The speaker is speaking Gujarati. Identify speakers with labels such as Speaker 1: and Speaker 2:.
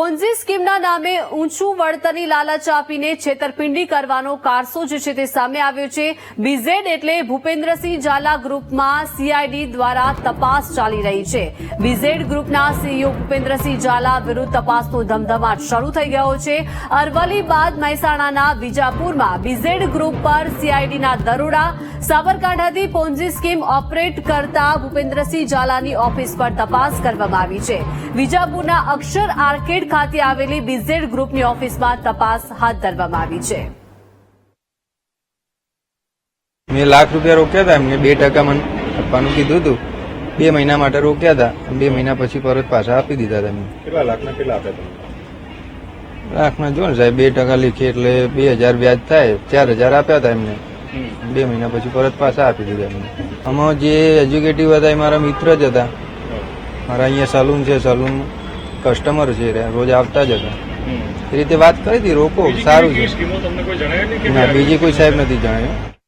Speaker 1: પોન્ઝી સ્કીમના નામે ઊંચું વળતરની લાલચ આપીને છેતરપિંડી કરવાનો કારસો જે છે તે સામે આવ્યો છે. બીઝેડ એટલે ભૂપેન્દ્રસિંહ ઝાલા ગ્રુપમાં સીઆઈડી દ્વારા તપાસ ચાલી રહી છે. બીઝેડ ગ્રુપના સીઈઓ ભૂપેન્દ્રસિંહ ઝાલા વિરુદ્ધ તપાસનો ધમધમાટ શરૂ થઈ ગયો છે. અરવલ્લી બાદ મહેસાણાના વિજાપુરમાં બીઝેડ ગ્રુપ પર સીઆઈડીના દરોડા. સાબરકાંઠાથી પોન્ઝી સ્કીમ ઓપરેટ કરતા ભૂપેન્દ્રસિંહ ઝાલાની ઓફિસ પર તપાસ કરવામાં આવી છે. વિજાપુરના અક્ષર આર્કેડ ખાતે આવેલી બીઝેડ ગ્રુપની ઓફિસમાં તપાસ હાથ ધરવામાં આવી છે.
Speaker 2: મેં લાખ રૂપિયા રોક્યા હતા. એમને બે ટકા મને આપવાનું કીધું હતું. બે મહિના માટે રોક્યા હતા. બે મહિના પછી પરત પાછા આપી દીધા હતા મેં
Speaker 3: કેટલા લાખના કેટલા આપ્યા તમે?
Speaker 2: લાખના જો ને સાહેબ બે ટકા લીખે એટલે બે હજાર વ્યાજ થાય. ચાર હજાર આપ્યા હતા એમને. બે મહિના પછી પરત પાછા આપી દીધા એમને. આમાં જે એજ્યુકેટિવ હતા એ મારા મિત્ર જ હતા. મારા અહીંયા સલૂન છે સલૂન કસ્ટમર છે રે, રોજ આવતા જ હતા. એ રીતે વાત કરી હતી રોકો સારું છે. ના બીજી કોઈ સાહેબ નથી જણાવ્યું